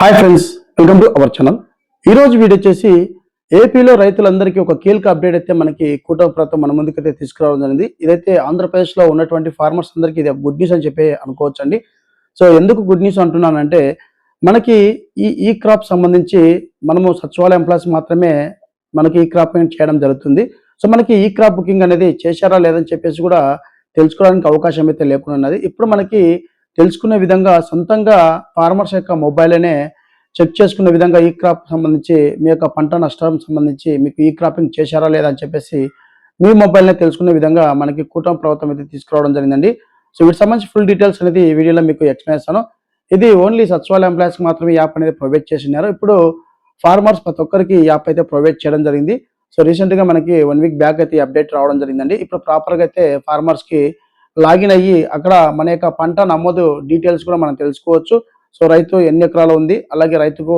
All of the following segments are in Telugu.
Hi friends welcome to our channel. ఈ రోజు వీడియో వచ్చేసి ఏపీలో రైతులందరికీ ఒక కీలక అప్డేట్ అయితే మనకి కూటమి ప్రభుత్వం మన ముందుకైతే తీసుకురావడం జరిగింది. ఇదైతే ఆంధ్రప్రదేశ్లో ఉన్నటువంటి ఫార్మర్స్ అందరికీ ఇది గుడ్ న్యూస్ అని చెప్పి అనుకోవచ్చు అండి సో ఎందుకు గుడ్ న్యూస్ అంటున్నానంటే మనకి ఈ ఈ క్రాప్ సంబంధించి మనము సచివాలయ ఎంప్లాయీస్ మాత్రమే మనకి ఈ క్రాప్ చేయడం జరుగుతుంది. సో మనకి ఈ క్రాప్ బుకింగ్ అనేది చేశారా లేదని చెప్పేసి కూడా తెలుసుకోవడానికి అవకాశం అయితే లేకుండా ఉన్నది. ఇప్పుడు మనకి తెలుసుకునే విధంగా సొంతంగా ఫార్మర్స్ యొక్క మొబైల్నే చెక్ చేసుకునే విధంగా ఈ క్రాప్ సంబంధించి మీ యొక్క పంట నష్టం సంబంధించి మీకు ఈ క్రాపింగ్ చేశారా లేదా అని చెప్పేసి మీ మొబైల్నే తెలుసుకునే విధంగా మనకి కూటమి ప్రభుత్వం అయితే తీసుకురావడం జరిగిందండి. సో వీటి సంబంధించి ఫుల్ డీటెయిల్స్ అనేది ఈ వీడియోలో మీకు ఎక్స్ప్లెయిన్ చేస్తాను. ఇది ఓన్లీ సచివాలయ ఎంప్లాయీస్కి మాత్రమే యాప్ అనేది ప్రొవైడ్ చేసినారు ఇప్పుడు ఫార్మర్స్ ప్రతి ఒక్కరికి యాప్ అయితే ప్రొవైడ్ చేయడం జరిగింది. సో రీసెంట్గా మనకి వన్ వీక్ బ్యాక్ అయితే అప్డేట్ రావడం జరిగిందండి. ఇప్పుడు ప్రాపర్గా అయితే ఫార్మర్స్కి లాగిన్ అయ్యి అక్కడ మన యొక్క పంట నమోదు డీటెయిల్స్ కూడా మనం తెలుసుకోవచ్చు. సో రైతు ఎన్ని ఎకరాలు ఉంది అలాగే రైతుకు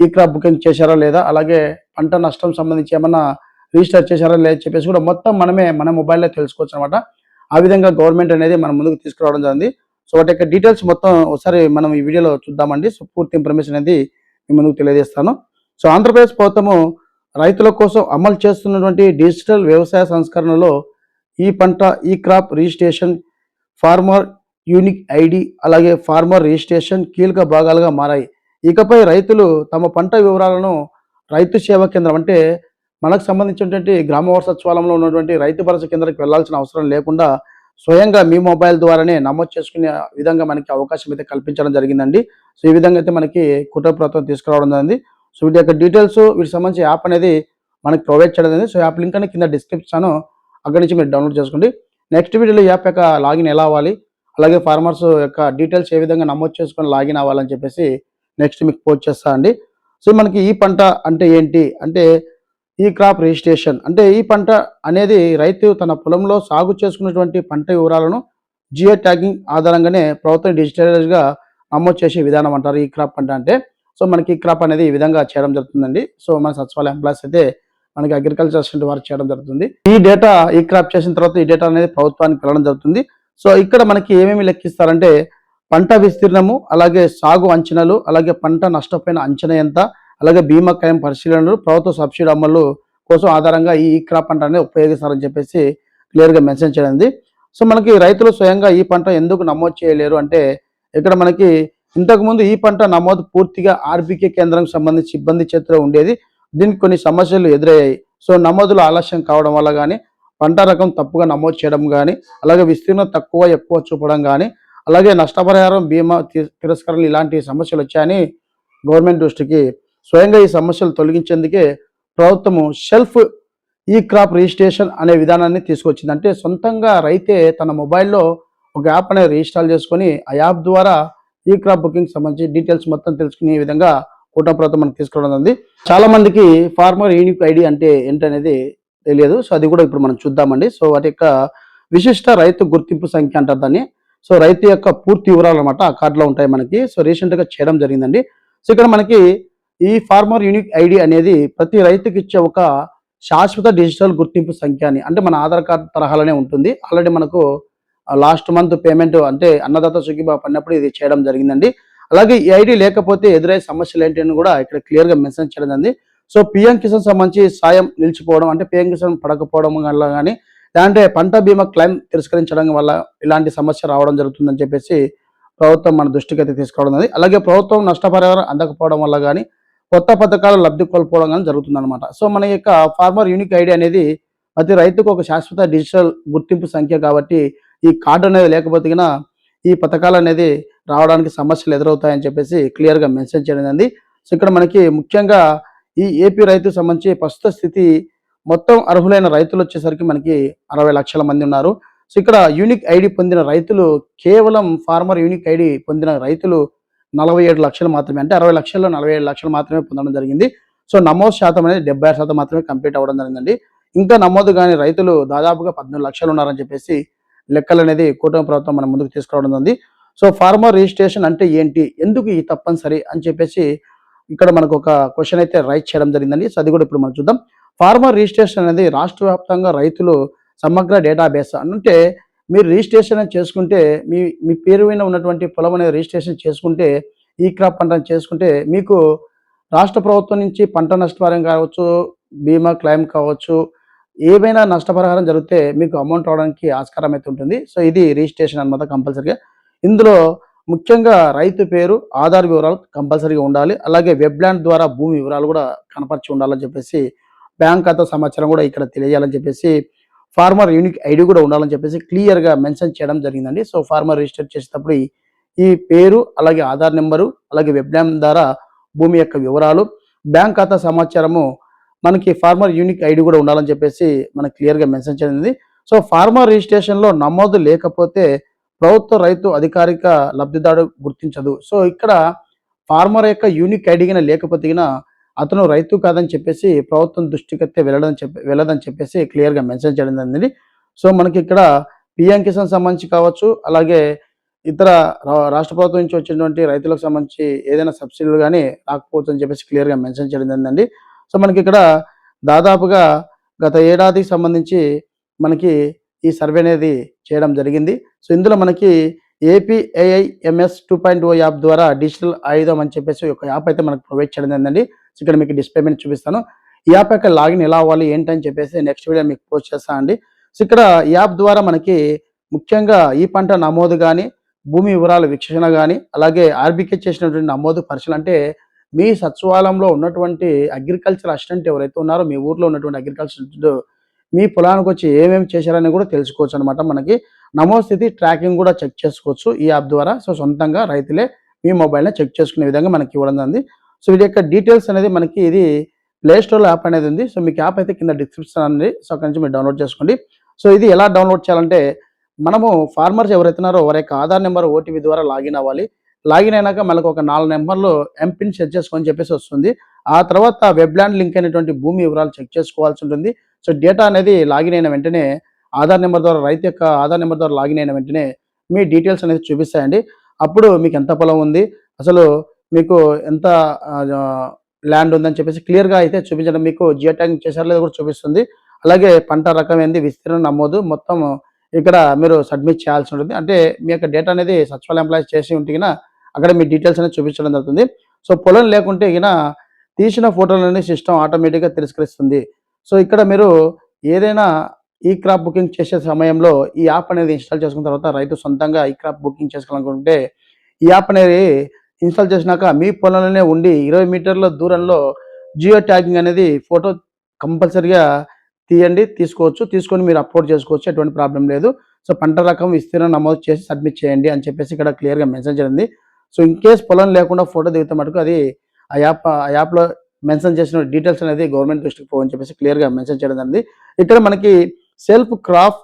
ఈ క్రాప్ బుకింగ్ చేశారా లేదా అలాగే పంట నష్టం సంబంధించి ఏమన్నా రిజిస్టర్ చేశారా లేదా చెప్పేసి కూడా మొత్తం మనమే మన మొబైల్లో తెలుసుకోవచ్చు అనమాట ఆ విధంగా గవర్నమెంట్ అనేది మన ముందుకు తీసుకురావడం జరిగింది. సో వాటి యొక్క డీటెయిల్స్ మొత్తం ఒకసారి మనం ఈ వీడియోలో చూద్దామండి. సో పూర్తి ఇన్ఫర్మేషన్ అనేది మీ ముందుకు తెలియజేస్తాను. సో ఆంధ్రప్రదేశ్ ప్రభుత్వము రైతుల కోసం అమలు చేస్తున్నటువంటి డిజిటల్ వ్యవసాయ సంస్కరణలో ఈ పంట e crop registration farmer unique ID అలాగే ఫార్మర్ రిజిస్ట్రేషన్ కీలక భాగాలుగా మారాయి. ఇకపై రైతులు తమ పంట వివరాలను రైతు సేవా కేంద్రం అంటే మనకు సంబంధించినటువంటి గ్రామ వార్డు ఉన్నటువంటి రైతు భరోసా కేంద్రానికి వెళ్ళాల్సిన అవసరం లేకుండా స్వయంగా మీ మొబైల్ ద్వారానే నమోదు చేసుకునే విధంగా మనకి అవకాశం అయితే కల్పించడం జరిగిందండి. సో ఈ విధంగా అయితే మనకి కుటుంబ ప్రభుత్వం తీసుకురావడం జరిగింది. సో వీటి యొక్క డీటెయిల్స్ వీటికి సంబంధించి యాప్ అనేది మనకి ప్రొవైడ్ చేయడం జరిగింది. సో యాప్ లింక్ అనేది కింద డిస్క్రిప్షన్ అక్కడి నుంచి మీరు డౌన్లోడ్ చేసుకోండి. నెక్స్ట్ వీడియోలో యాప్ యొక్క లాగిన్ ఎలా అవ్వాలి? అలాగే ఫార్మర్స్ యొక్క డీటెయిల్స్ ఏ విధంగా నమోదు చేసుకొని లాగిన్ అవ్వాలని చెప్పేసి నెక్స్ట్ మీకు పోస్ట్ చేస్తా అండి. సో మనకి ఈ పంట అంటే ఏంటి? అంటే ఈ క్రాప్ రిజిస్ట్రేషన్ అంటే ఈ పంట అనేది రైతు తన పొలంలో సాగు చేసుకున్నటువంటి పంట వివరాలను జియో ట్యాగింగ్ ఆధారంగానే ప్రభుత్వం డిజిటలైజ్గా నమోదు చేసే విధానం అంటారు ఈ క్రాప్ పంట అంటే. సో మనకి ఈ క్రాప్ అనేది ఈ విధంగా చేయడం జరుగుతుందండి. సో మన సచివాలయ ఎంప్లాయీస్ అయితే మనకి అగ్రికల్చర్ అసిస్టెంట్ వారు చేయడం జరుగుతుంది. ఈ డేటా ఈ క్రాప్ చేసిన తర్వాత ఈ డేటా అనేది ప్రభుత్వానికి వెళ్ళడం జరుగుతుంది. సో ఇక్కడ మనకి ఏమేమి లెక్కిస్తారంటే పంట విస్తీర్ణము అలాగే సాగు అంచనాలు అలాగే పంట నష్టపోయిన అంచనా ఎంత అలాగే బీమా క్లెయిమ్ పరిశీలనలు ప్రభుత్వ సబ్సిడీ అమలు కోసం ఆధారంగా ఈ క్రాప్ పంట అనేది ఉపయోగిస్తారని చెప్పేసి క్లియర్గా మెన్షన్ చేయడం సో మనకి రైతులు స్వయంగా ఈ పంట ఎందుకు నమోదు చేయలేరు అంటే ఇక్కడ మనకి ఇంతకుముందు ఈ పంట నమోదు పూర్తిగా ఆర్బీకే కేంద్రం సంబంధించి ఇబ్బంది చేతిలో ఉండేది. దీనికి కొన్ని సమస్యలు ఎదురయ్యాయి. సో నమోదులో ఆలస్యం కావడం వల్ల కానీ పంట రకం తప్పుగా నమోదు చేయడం కానీ అలాగే విస్తీర్ణం తక్కువ ఎక్కువ చూపడం కానీ అలాగే నష్టపరిహారం బీమా తి- తిరస్కరణ ఇలాంటి సమస్యలు వచ్చాయని గవర్నమెంట్ దృష్టికి స్వయంగా ఈ సమస్యలు తొలగించేందుకే ప్రభుత్వము సెల్ఫ్ ఈ క్రాప్ రిజిస్ట్రేషన్ అనే విధానాన్ని తీసుకొచ్చింది. అంటే సొంతంగా రైతే తన మొబైల్లో ఒక యాప్ అనేది రిజిస్టాల్ చేసుకొని ఆ యాప్ ద్వారా ఈ క్రాప్ బుకింగ్ సంబంధించి డీటెయిల్స్ మొత్తం తెలుసుకునే విధంగా కూటమి మనం తీసుకురావడం ఉంది చాలా మందికి ఫార్మర్ యూనిక్ ఐడి అంటే ఏంటనేది తెలియదు. సో అది కూడా ఇప్పుడు మనం చూద్దామండి. సో వాటి యొక్క విశిష్ట రైతు గుర్తింపు సంఖ్య అంటారు దాన్ని. సో రైతు యొక్క పూర్తి వివరాలు అనమాట ఆ కార్డులో ఉంటాయి మనకి. సో రీసెంట్గా చేయడం జరిగిందండి. సో ఇక్కడ మనకి ఈ ఫార్మర్ యూనిక్ ఐడి అనేది ప్రతి రైతుకి ఇచ్చే ఒక శాశ్వత డిజిటల్ గుర్తింపు సంఖ్య అని. అంటే మన ఆధార్ కార్డు తరహాలోనే ఉంటుంది. ఆల్రెడీ మనకు లాస్ట్ మంత్ పేమెంట్ అంటే అన్నదాత సుఖీబా పడినప్పుడు ఇది చేయడం జరిగిందండి. అలాగే ఈ ఐడి లేకపోతే ఎదురయ్యే సమస్యలు ఏంటి అని కూడా ఇక్కడ క్లియర్గా మెన్షన్ చేయడం జరిగింది. సో పిఎం కిసాన్ సంబంధించి సాయం నిలిచిపోవడం అంటే పిఎం కిసాన్ పడకపోవడం వల్ల కానీ లేదంటే పంట బీమా క్లైమ్ తిరస్కరించడం వల్ల ఇలాంటి సమస్య రావడం జరుగుతుందని చెప్పేసి ప్రభుత్వం మన దృష్టికి అయితే అది అలాగే ప్రభుత్వం నష్టపరిహారం అందకపోవడం వల్ల కానీ కొత్త పథకాలు లబ్ధి కోల్పోవడం కానీ జరుగుతుందన్నమాట. సో మన యొక్క ఫార్మర్ యూనిక్ ఐడి అనేది ప్రతి రైతుకు ఒక శాశ్వత డిజిటల్ గుర్తింపు సంఖ్య కాబట్టి ఈ కార్డు అనేది లేకపోతే ఈ పథకాలు అనేది రావడానికి సమస్యలు ఎదురవుతాయని చెప్పేసి క్లియర్గా మెన్షన్ చేయడం జరిగింది. సో ఇక్కడ మనకి ముఖ్యంగా ఈ ఏపీ రైతుకు సంబంధించి ప్రస్తుత స్థితి మొత్తం అర్హులైన రైతులు వచ్చేసరికి మనకి అరవై లక్షల మంది ఉన్నారు. సో ఇక్కడ యూనిక్ ఐడి పొందిన రైతులు కేవలం ఫార్మర్ యూనిక్ ఐడి పొందిన రైతులు నలభై ఏడు లక్షలు మాత్రమే అంటే అరవై లక్షల్లో నలభై ఏడు లక్షలు మాత్రమే పొందడం జరిగింది. సో నమోదు శాతం అనేది డెబ్బై శాతం మాత్రమే కంప్లీట్ అవ్వడం జరిగిందండి. ఇంకా నమోదు కాని రైతులు దాదాపుగా పద్నాలుగు లక్షలు ఉన్నారని చెప్పేసి లెక్కలు అనేది కూటమి ప్రభుత్వం మనం ముందుకు తీసుకురావడం జరిగింది. సో ఫార్మర్ రిజిస్ట్రేషన్ అంటే ఏంటి? ఎందుకు ఈ తప్పనిసరి అని చెప్పేసి ఇక్కడ మనకు ఒక క్వశ్చన్ అయితే రైట్ చేయడం జరిగిందండి. సో అది కూడా ఇప్పుడు మనం చూద్దాం. ఫార్మర్ రిజిస్ట్రేషన్ అనేది రాష్ట్ర వ్యాప్తంగా రైతులు సమగ్ర డేటాబేస్ అంటే మీరు రిజిస్ట్రేషన్ చేసుకుంటే మీ మీ పేరు మీద ఉన్నటువంటి పొలం అనేది రిజిస్ట్రేషన్ చేసుకుంటే ఈ క్రాప్ పంటను చేసుకుంటే మీకు రాష్ట్ర ప్రభుత్వం నుంచి పంట నష్టపరిహారం కావచ్చు బీమా క్లెయిమ్ కావచ్చు ఏవైనా నష్టపరిహారం జరిగితే మీకు అమౌంట్ రావడానికి ఆస్కారం అయితే ఉంటుంది. సో ఇది రిజిస్ట్రేషన్ అనమాట కంపల్సరీగా. ఇందులో ముఖ్యంగా రైతు పేరు ఆధార్ వివరాలు కంపల్సరీగా ఉండాలి. అలాగే వెబ్ ల్యాండ్ ద్వారా భూమి వివరాలు కూడా కనపరిచి ఉండాలని చెప్పేసి బ్యాంక్ ఖాతా సమాచారం కూడా ఇక్కడ తెలియజేయాలని చెప్పేసి ఫార్మర్ యూనిక్ ఐడి కూడా ఉండాలని చెప్పేసి క్లియర్గా మెన్షన్ చేయడం జరిగిందండి. సో ఫార్మర్ రిజిస్టర్ చేసేటప్పుడు ఈ- పేరు అలాగే ఆధార్ నెంబరు అలాగే వెబ్ ల్యాండ్ ద్వారా భూమి యొక్క వివరాలు బ్యాంక్ ఖాతా సమాచారము మనకి ఫార్మర్ యూనిక్ ఐడి కూడా ఉండాలని చెప్పేసి మనకి క్లియర్గా మెన్షన్ చేయనుంది సో ఫార్మర్ రిజిస్ట్రేషన్లో నమోదు లేకపోతే ప్రభుత్వ రైతు అధికారిక లబ్ధిదారు గుర్తించదు. సో ఇక్కడ ఫార్మర్ యొక్క యూనిక్ ఐడిగిన లేకపోతే అతను రైతు కాదని చెప్పేసి ప్రభుత్వం దృష్టికి వెళ్ళడం చెప్పి వెళ్ళదని చెప్పేసి క్లియర్గా మెన్షన్ చేయడం జరిగింది. సో మనకి ఇక్కడ పిఎం కిసాన్ సంబంధించి కావచ్చు అలాగే ఇతర రా- రాష్ట్ర ప్రభుత్వం నుంచి వచ్చినటువంటి రైతులకు సంబంధించి ఏదైనా సబ్సిడీలు కానీ రాకపోవచ్చు అని చెప్పేసి క్లియర్గా మెన్షన్ చేయడం జరిగిందండి. సో మనకి ఇక్కడ దాదాపుగా గత ఏడాదికి సంబంధించి మనకి ఈ సర్వే అనేది చేయడం జరిగింది. సో ఇందులో మనకి APAIMS two point O app ద్వారా డిజిటల్ ఆయుధం అని చెప్పేసి ఒక యాప్ అయితే మనకు ప్రొవైడ్ చేయడం జరిగిందండి. సో ఇక్కడ మీకు డిస్ప్లే మీద చూపిస్తాను. ఈ యాప్ యొక్క లాగిన్ ఎలా అవ్వాలి ఏంటని చెప్పేసి నెక్స్ట్ వీడియో మీకు పోస్ట్ చేస్తాను అండి. సో ఇక్కడ ఈ యాప్ ద్వారా మనకి ముఖ్యంగా ఈ పంట నమోదు కానీ భూమి వివరాల వీక్షణ కానీ అలాగే ఆర్బీకే చేసినటువంటి నమోదు పరిశీలన అంటే మీ సచివాలయంలో ఉన్నటువంటి అగ్రికల్చర్ అసిస్టెంట్ ఎవరైతే ఉన్నారో మీ ఊర్లో ఉన్నటువంటి అగ్రికల్చర్ మీ పొలానికి వచ్చి ఏమేమి చేశారని కూడా తెలుసుకోవచ్చు అనమాట మనకి నమోదు స్థితి ట్రాకింగ్ కూడా చెక్ చేసుకోవచ్చు ఈ యాప్ ద్వారా. సో సొంతంగా రైతులే మీ మొబైల్ని చెక్ చేసుకునే విధంగా మనకి ఇవ్వడం జరిగింది. సో వీటి యొక్క డీటెయిల్స్ అనేది మనకి ఇది ప్లే స్టోర్లో యాప్ అనేది ఉంది. సో మీకు యాప్ అయితే కింద డిస్క్రిప్షన్ ఉంది సో అక్కడి నుంచి మీరు డౌన్లోడ్ చేసుకోండి. సో ఇది ఎలా డౌన్లోడ్ చేయాలంటే మనము ఫార్మర్స్ ఎవరైతున్నారో వారి యొక్క ఆధార్ నెంబర్ ఓటీపీ ద్వారా లాగిన్ అవ్వాలి. లాగిన్ అయినాక మనకు ఒక నాలుగు నెంబర్లు ఎంపిన్ సెట్ చేసుకొని చెప్పేసి వస్తుంది. ఆ తర్వాత వెబ్ ల్యాండ్ లింక్ అయినటువంటి భూమి వివరాలు చెక్ చేసుకోవాల్సి ఉంటుంది. సో డేటా అనేది లాగిన్ అయిన వెంటనే ఆధార్ నెంబర్ ద్వారా రైతు యొక్క ఆధార్ నెంబర్ ద్వారా లాగిన్ అయిన వెంటనే మీ డీటెయిల్స్ అనేది చూపిస్తాయండి. అప్పుడు మీకు ఎంత పొలం ఉంది అసలు మీకు ఎంత ల్యాండ్ ఉందని చెప్పేసి క్లియర్గా అయితే చూపించడం మీకు జియో ట్యాగింగ్ చేశారో లేదో కూడా చూపిస్తుంది. అలాగే పంట రకం ఏంది విస్తీర్ణం నమోదు మొత్తం ఇక్కడ మీరు సబ్మిట్ చేయాల్సి ఉంటుంది. అంటే మీ యొక్క డేటా అనేది సచివాలయం ఎంప్లాయీస్ చేసి ఉంటే అక్కడ మీ డీటెయిల్స్ అనేది చూపించడం జరుగుతుంది. సో పొలం లేకుంటే ఇక తీసిన ఫోటోలన్నీ సిస్టమ్ ఆటోమేటిక్గా తిరస్కరిస్తుంది. సో ఇక్కడ మీరు ఏదైనా ఈ క్రాప్ బుకింగ్ చేసే సమయంలో ఈ యాప్ అనేది ఇన్స్టాల్ చేసుకున్న తర్వాత రైతు సొంతంగా ఈ క్రాప్ బుకింగ్ చేసుకోవాలనుకుంటే ఈ యాప్ అనేది ఇన్స్టాల్ చేసినాక మీ పొలంలోనే ఉండి ఇరవై మీటర్ల దూరంలో జియో ట్యాగింగ్ అనేది ఫోటో కంపల్సరిగా తీయండి తీసుకోవచ్చు. తీసుకొని మీరు అప్లోడ్ చేసుకోవచ్చు ఎటువంటి ప్రాబ్లం లేదు. సో పంట రకం విస్తీర్ణం నమోదు చేసి సబ్మిట్ చేయండి అని చెప్పేసి ఇక్కడ క్లియర్గా మెసేజ్ చేయండి సో ఇన్ కేస్ పొలం లేకుండా ఫోటో దిగితే మటుకు అది ఆ యాప్ ఆ యాప్లో మెన్షన్ చేసిన డీటెయిల్స్ అనేది గవర్నమెంట్ దృష్టికి పోవని చెప్పేసి క్లియర్గా మెన్షన్ చేయడం అనేది ఇక్కడ మనకి సెల్ఫ్ క్రాప్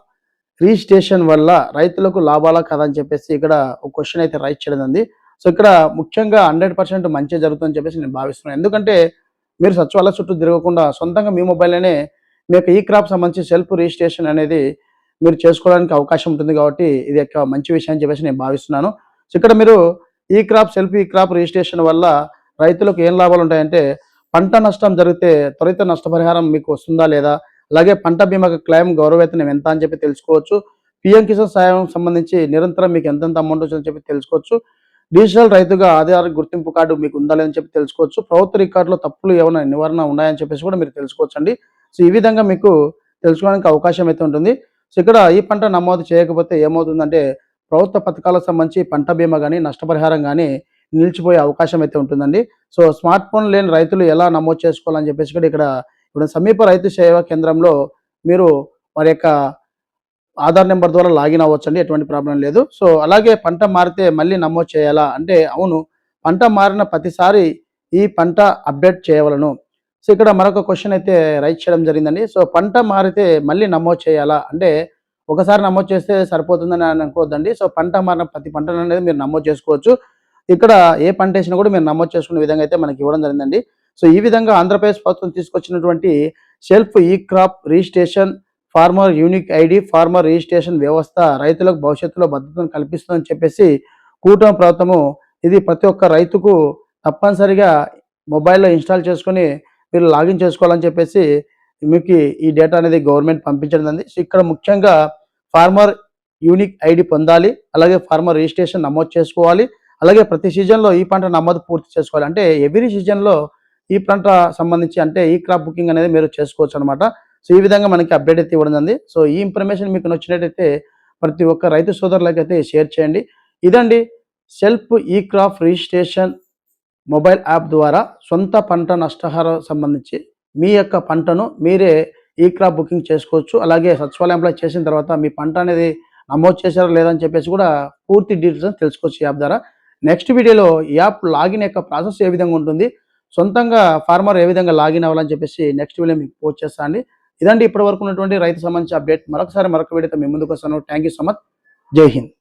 రిజిస్ట్రేషన్ వల్ల రైతులకు లాభాలా కదా అని చెప్పేసి ఇక్కడ ఒక క్వశ్చన్ అయితే రైట్ చేయడం జరిగింది. సో ఇక్కడ ముఖ్యంగా హండ్రెడ్ పర్సెంట్ మంచి జరుగుతుందని చెప్పేసి నేను భావిస్తున్నాను. ఎందుకంటే మీరు సచివాలయ చుట్టూ తిరగకుండా సొంతంగా మీ మొబైల్లోనే మీ యొక్క ఈ క్రాప్ సంబంధించి సెల్ఫ్ రిజిస్ట్రేషన్ అనేది మీరు చేసుకోవడానికి అవకాశం ఉంటుంది కాబట్టి ఇది యొక్క మంచి విషయం అని చెప్పేసి నేను భావిస్తున్నాను. సో ఇక్కడ మీరు e crop self e crop registration వల్ల రైతులకు ఏం లాభాలు ఉంటాయంటే పంట నష్టం జరిగితే త్వరిత నష్టపరిహారం మీకు వస్తుందా లేదా? అలాగే పంట బీమాకు క్లెయిమ్ గౌరవేతనం ఎంత అని చెప్పి తెలుసుకోవచ్చు. పిఎం కిసాన్ సాయం సంబంధించి నిరంతరం మీకు ఎంతెంత అమౌంట్ వచ్చిందని చెప్పి తెలుసుకోవచ్చు. డిజిటల్ రైతుగా ఆధార్ గుర్తింపు కార్డు మీకు ఉందా లేదని చెప్పి తెలుసుకోవచ్చు. ప్రభుత్వ రికార్డులో తప్పులు ఏమైనా నివారణ ఉన్నాయని చెప్పేసి కూడా మీరు తెలుసుకోవచ్చండి. సో ఈ విధంగా మీకు తెలుసుకోవడానికి అవకాశం అయితే ఉంటుంది. సో ఇక్కడ ఈ పంట నమోదు చేయకపోతే ఏమవుతుందంటే ప్రభుత్వ పథకాలకు సంబంధించి పంట బీమా కానీ నష్టపరిహారం కానీ నిలిచిపోయే అవకాశం అయితే ఉంటుందండి. సో స్మార్ట్ ఫోన్ లేని రైతులు ఎలా నమోదు చేసుకోవాలని చెప్పేసి కూడా ఇక్కడ ఇప్పుడు సమీప రైతు సేవా కేంద్రంలో మీరు వారి యొక్క ఆధార్ నెంబర్ ద్వారా లాగిన్ అవ్వచ్చండి. ఎటువంటి ప్రాబ్లం లేదు. సో అలాగే పంట మారితే మళ్ళీ నమోదు చేయాలా? అంటే అవును పంట మారిన ప్రతిసారి ఈ పంట అప్డేట్ చేయవలను. సో ఇక్కడ మరొక క్వశ్చన్ అయితే రైట్ చేయడం జరిగిందండి. సో పంట మారితే మళ్ళీ నమోదు చేయాలా? అంటే ఒకసారి నమోదు చేస్తే సరిపోతుందని అనుకోవద్దండి. సో పంట మారిన ప్రతి పంటను అనేది మీరు నమోదు చేసుకోవచ్చు. ఇక్కడ ఏ పంట వేసినా కూడా మీరు నమోదు చేసుకునే విధంగా అయితే మనకి ఇవ్వడం జరిగిందండి. సో ఈ విధంగా ఆంధ్రప్రదేశ్ ప్రభుత్వం తీసుకొచ్చినటువంటి self e crop registration farmer unique ID farmer registration వ్యవస్థ రైతులకు భవిష్యత్తులో భద్రతను కల్పిస్తుందని చెప్పేసి కూటమి ప్రభుత్వము ఇది ప్రతి ఒక్క రైతుకు తప్పనిసరిగా మొబైల్లో ఇన్స్టాల్ చేసుకొని మీరు లాగిన్ చేసుకోవాలని చెప్పేసి మీకు ఈ డేటా అనేది గవర్నమెంట్ పంపించడం సో ఇక్కడ ముఖ్యంగా ఫార్మర్ యూనిక్ ఐడి పొందాలి అలాగే ఫార్మర్ రిజిస్ట్రేషన్ నమోదు చేసుకోవాలి. అలాగే ప్రతి సీజన్లో ఈ పంట నమోదు పూర్తి చేసుకోవాలి. అంటే ఎవ్రీ సీజన్లో ఈ పంట సంబంధించి అంటే ఈ క్రాప్ బుకింగ్ అనేది మీరు చేసుకోవచ్చు అనమాట సో ఈ విధంగా మనకి అప్డేట్ అయితే ఇవ్వడం జరిగింది. సో ఈ ఇన్ఫర్మేషన్ మీకు నచ్చినట్టయితే ప్రతి ఒక్క రైతు సోదరులకైతే షేర్ చేయండి. ఇదండి self e crop registration mobile app ద్వారా సొంత పంట నష్టహారం సంబంధించి మీ యొక్క పంటను మీరే ఈ క్రాప్ బుకింగ్ చేసుకోవచ్చు. అలాగే సచివాలయం చేసిన తర్వాత మీ పంట అనేది నమోదు చేశారా లేదని చెప్పేసి కూడా పూర్తి డీటెయిల్స్ తెలుసుకోవచ్చు ఈ యాప్ ద్వారా. నెక్స్ట్ వీడియోలో ఈ యాప్ లాగిన్ యొక్క ప్రాసెస్ ఏ విధంగా ఉంటుంది సొంతంగా ఫార్మర్ ఏ విధంగా లాగిన్ అవ్వాలని చెప్పేసి నెక్స్ట్ వీడియో మీకు పోస్ట్ చేస్తాను అండి. ఇదండి ఇప్పటి వరకు ఉన్నటువంటి రైతు సంబంధించి అప్డేట్. మరొకసారి మరొక వీడియోతో మీ ముందుకు వస్తాను. థ్యాంక్ యూ సో మచ్ జై హింద్.